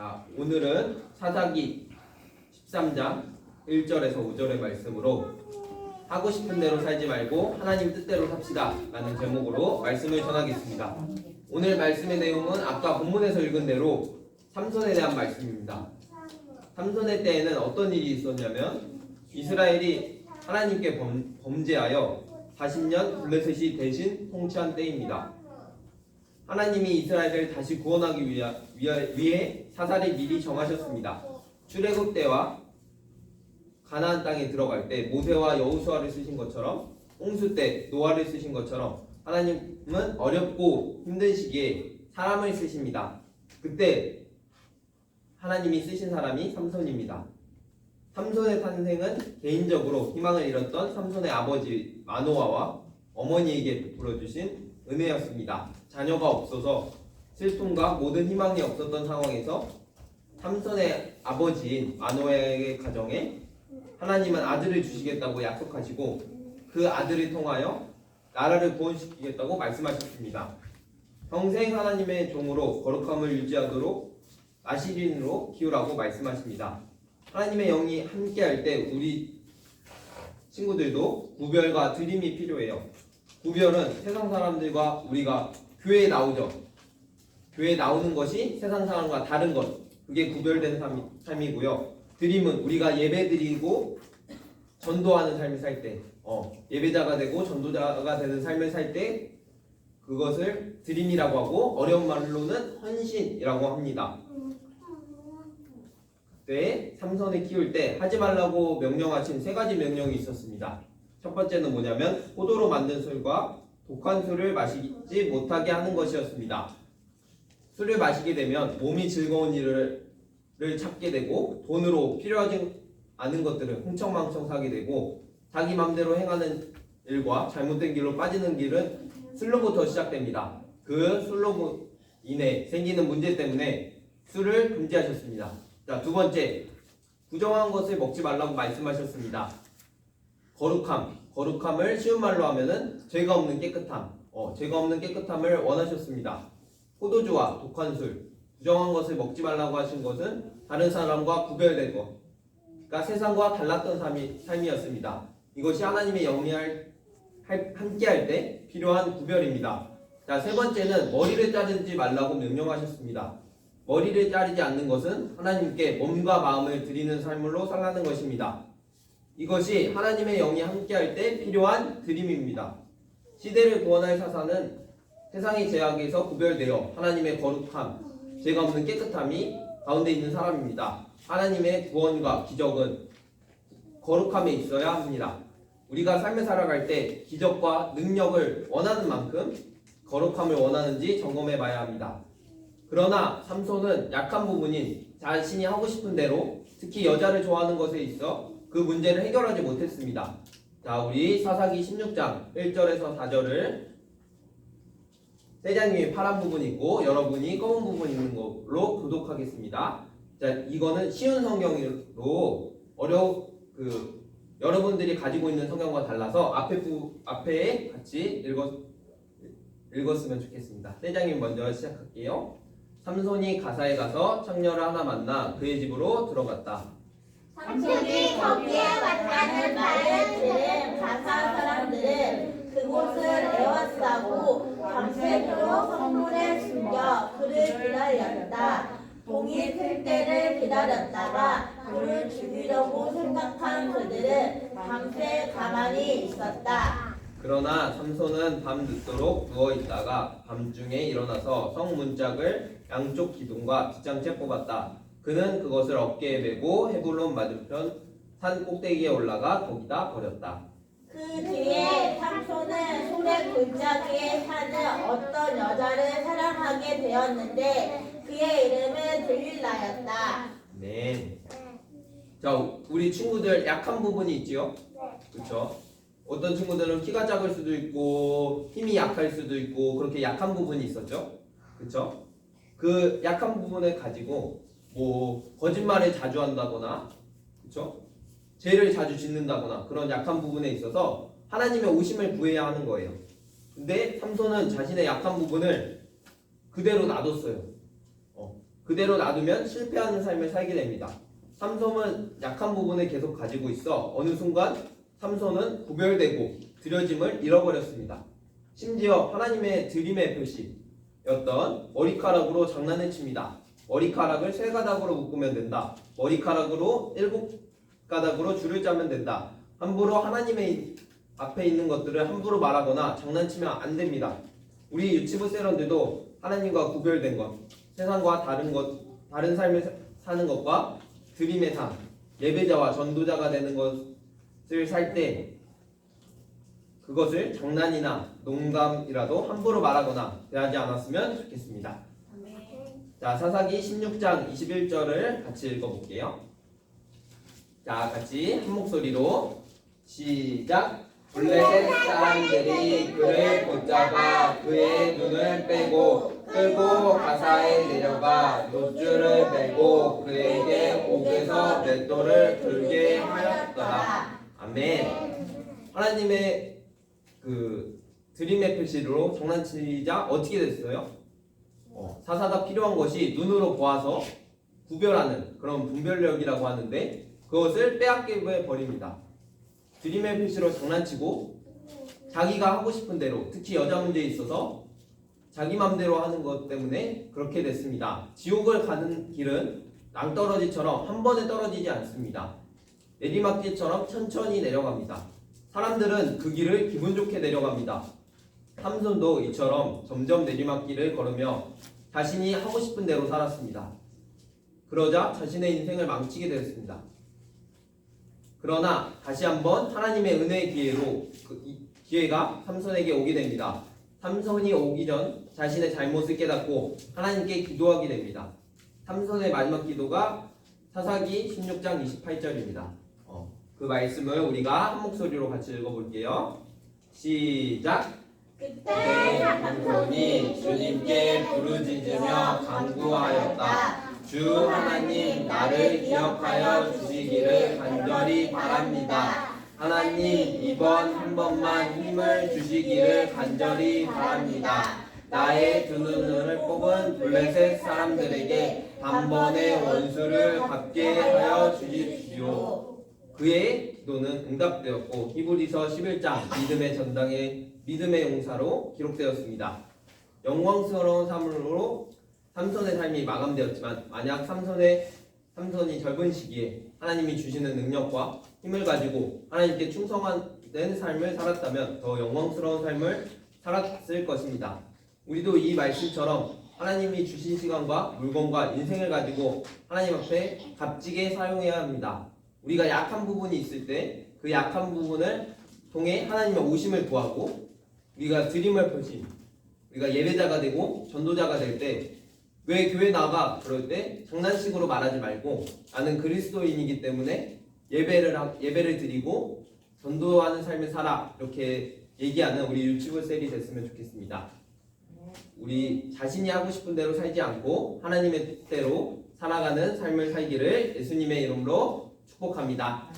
자, 오늘은 사사기 13장 1절에서 5절의 말씀으로 하고 싶은 대로 살지 말고 하나님 뜻대로 삽시다 라는 제목으로 말씀을 전하겠습니다. 오늘 말씀의 내용은 아까 본문에서 읽은 대로 삼손에 대한 말씀입니다. 삼손의 때에는 어떤 일이 있었냐면 이스라엘이 하나님께 범, 범죄하여 40년 블레셋이 대신 통치한 때입니다. 하나님이 이스라엘을 다시 구원하기 위하, 위해 사사를 미리 정하셨습니다. 출애굽 때와 가나안 땅에 들어갈 때 모세와 여호수아를 쓰신 것처럼 홍수 때 노아를 쓰신 것처럼 하나님은 어렵고 힘든 시기에 사람을 쓰십니다. 그때 하나님이 쓰신 사람이 삼손입니다. 삼손의 탄생은 개인적으로 희망을 잃었던 삼손의 아버지 마노아와 어머니에게 베풀어 주신 은혜였습니다. 자녀가 없어서 슬픔과 모든 희망이 없었던 상황에서 삼손의 아버지인 마노아의 가정에 하나님은 아들을 주시겠다고 약속하시고 그 아들을 통하여 나라를 구원시키겠다고 말씀하셨습니다. 평생 하나님의 종으로 거룩함을 유지하도록 아시린으로 키우라고 말씀하십니다. 하나님의 영이 함께할 때 우리 친구들도 구별과 드림이 필요해요. 구별은 세상 사람들과 우리가 교회에 나오죠. 교회에 나오는 것이 세상 사람과 다른 것. 그게 구별된 삶이, 삶이고요. 드림은 우리가 예배드리고 전도하는 삶을 살 때, 어, 예배자가 되고 전도자가 되는 삶을 살 때 그것을 드림이라고 하고 어려운 말로는 헌신이라고 합니다. 그때 삼선을 키울 때 하지 말라고 명령하신 세 가지 명령이 있었습니다. 첫 번째는 뭐냐면 포도로 만든 술과 독한 술을 마시지 못하게 하는 것이었습니다. 술을 마시게 되면 몸이 즐거운 일을 를 찾게 되고 돈으로 필요하지 않은 것들을 흥청망청 사게 되고 자기 맘대로 행하는 일과 잘못된 길로 빠지는 길은 술로부터 시작됩니다. 그 술로 인해 생기는 문제 때문에 술을 금지하셨습니다. 자, 두 번째. 부정한 것을 먹지 말라고 말씀하셨습니다. 거룩함. 거룩함을 쉬운 말로 하면은 죄가 없는 깨끗함. 어, 죄가 없는 깨끗함을 원하셨습니다. 포도주와 독한 술. 부정한 것을 먹지 말라고 하신 것은 다른 사람과 구별된 것. 그러니까 세상과 달랐던 삶이, 삶이었습니다. 이것이 하나님의 영리할 할- 함께할 때 필요한 구별입니다. 자, 세 번째는 머리를 자르지 말라고 명령하셨습니다. 머리를 자르지 않는 것은 하나님께 몸과 마음을 드리는 삶으로 살라는 것입니다. 이것이 하나님의 영이 함께할 때 필요한 드림입니다. 시대를 구원할 사사는 세상의 제약에서 구별되어 하나님의 거룩함, 죄가 없는 깨끗함이 가운데 있는 사람입니다. 하나님의 구원과 기적은 거룩함에 있어야 합니다. 우리가 삶을 살아갈 때 기적과 능력을 원하는 만큼 거룩함을 원하는지 점검해 봐야 합니다. 그러나 삼손은 약한 부분인 자신이 하고 싶은 대로 특히 여자를 좋아하는 것에 있어 그 문제를 해결하지 못했습니다. 자, 우리 사사기 16장 1절에서 4절을 세장님이 파란 부분 있고 여러분이 검은 부분 있는 걸로 교독하겠습니다. 자, 이거는 쉬운 성경으로 어려 그 여러분들이 가지고 있는 성경과 달라서 앞에 부 앞에 같이 읽었 읽었으면 좋겠습니다. 세장님 먼저 시작할게요. 삼손이 가사에 가서 청녀를 하나 만나 그의 집으로 들어갔다. 삼손이 거기에 왔다는 말을 들은 가사 사람들은 그곳을 에워싸고 밤새도록 성문에 숨겨 그를 기다렸다. 동이 틀 때를 기다렸다가 그를 죽이려고 생각한 그들은 밤새 가만히 있었다. 그러나 삼손은 밤 늦도록 누워 있다가 밤중에 일어나서 성 문짝을 양쪽 기둥과 뒷장채 뽑았다. 그는 그것을 어깨에 메고 헤불론 맞은편 산 꼭대기에 올라가 거기다 버렸다. 그 뒤에 삼손은 소래 골짜기에 사는 어떤 여자를 사랑하게 되었는데 그의 이름은 들릴라였다. 네. 자, 우리 친구들 약한 부분이 있지요? 그렇죠? 어떤 친구들은 키가 작을 수도 있고 힘이 약할 수도 있고 그렇게 약한 부분이 있었죠? 그렇죠? 그 약한 부분을 가지고 뭐 거짓말을 자주 한다거나 그렇죠? 죄를 자주 짓는다거나 그런 약한 부분에 있어서 하나님의 오심을 구해야 하는 거예요. 근데 삼손은 자신의 약한 부분을 그대로 놔뒀어요. 어, 그대로 놔두면 실패하는 삶을 살게 됩니다. 삼손은 약한 부분을 계속 가지고 있어 어느 순간 삼손은 구별되고 드려짐을 잃어버렸습니다. 심지어 하나님의 드림의 표시였던 머리카락으로 장난을 칩니다. 머리카락을 세 가닥으로 묶으면 된다. 머리카락으로 일곱 가닥으로 줄을 짜면 된다. 함부로 하나님의 앞에 있는 것들을 함부로 말하거나 장난치면 안 됩니다. 우리 유치부 세런들도 하나님과 구별된 것, 세상과 다른 것, 다른 삶을 사- 사는 것과 드림의 삶, 예배자와 전도자가 되는 것을 살 때 그것을 장난이나 농담이라도 함부로 말하거나 대하지 않았으면 좋겠습니다. 자, 사사기 16장 21절을 같이 읽어볼게요. 자, 같이 한 목소리로 시작. 블레셋 사람들이 그를 붙잡아 그의 눈을 빼고 끌고 가사에 내려가 노줄을 매고 그에게 옥에서 맷돌을 들게 하였더라. 아멘. 하나님의 그 드림의 표시로 장난치자 어떻게 됐어요? 어, 사사가 필요한 것이 눈으로 보아서 구별하는 그런 분별력이라고 하는데 그것을 빼앗겨 버립니다. 드림의 표시로 장난치고 자기가 하고 싶은 대로 특히 여자 문제에 있어서 자기 맘대로 하는 것 때문에 그렇게 됐습니다. 지옥을 가는 길은 낭떠러지처럼 한 번에 떨어지지 않습니다. 내리막길처럼 천천히 내려갑니다. 사람들은 그 길을 기분 좋게 내려갑니다. 삼손도 이처럼 점점 내리막길을 걸으며 자신이 하고 싶은 대로 살았습니다. 그러자 자신의 인생을 망치게 되었습니다. 그러나 다시 한번 하나님의 은혜의 기회로 그 이- 기회가 삼손에게 오게 됩니다. 삼손이 오기 전 자신의 잘못을 깨닫고 하나님께 기도하게 됩니다. 삼손의 마지막 기도가 사사기 16장 28절입니다. 그 말씀을 우리가 한 목소리로 같이 읽어볼게요. 시작. 그때 삼손이 주님께 부르짖으며 간구하였다. 주 하나님 나를 기억하여 주시기를 간절히 바랍니다. 하나님 이번 한 번만 힘을 주시기를 간절히 바랍니다. 나의 두 눈을 뽑은 블레셋 사람들에게 단번에 원수를 갚게 하여 주십시오. 그의 기도는 응답되었고 히브리서 11장 믿음의 전당의 믿음의 용사로 기록되었습니다. 영광스러운 삶으로 삼손의 삶이 마감되었지만 만약 삼손의 삼손이 젊은 시기에 하나님이 주시는 능력과 힘을 가지고 하나님께 충성된 삶을 살았다면 더 영광스러운 삶을 살았을 것입니다. 우리도 이 말씀처럼 하나님이 주신 시간과 물건과 인생을 가지고 하나님 앞에 값지게 사용해야 합니다. 우리가 약한 부분이 있을 때 그 약한 부분을 통해 하나님의 오심을 구하고 우리가 드림을 펼친 우리가 예배자가 되고 전도자가 될 때 왜 교회 나가 그럴 때 장난식으로 말하지 말고 나는 그리스도인이기 때문에 예배를 하- 예배를 드리고 전도하는 삶을 살아 이렇게 얘기하는 우리 유튜브 셀이 됐으면 좋겠습니다. 우리 자신이 하고 싶은 대로 살지 않고 하나님의 뜻대로 살아가는 삶을 살기를 예수님의 이름으로 축복합니다.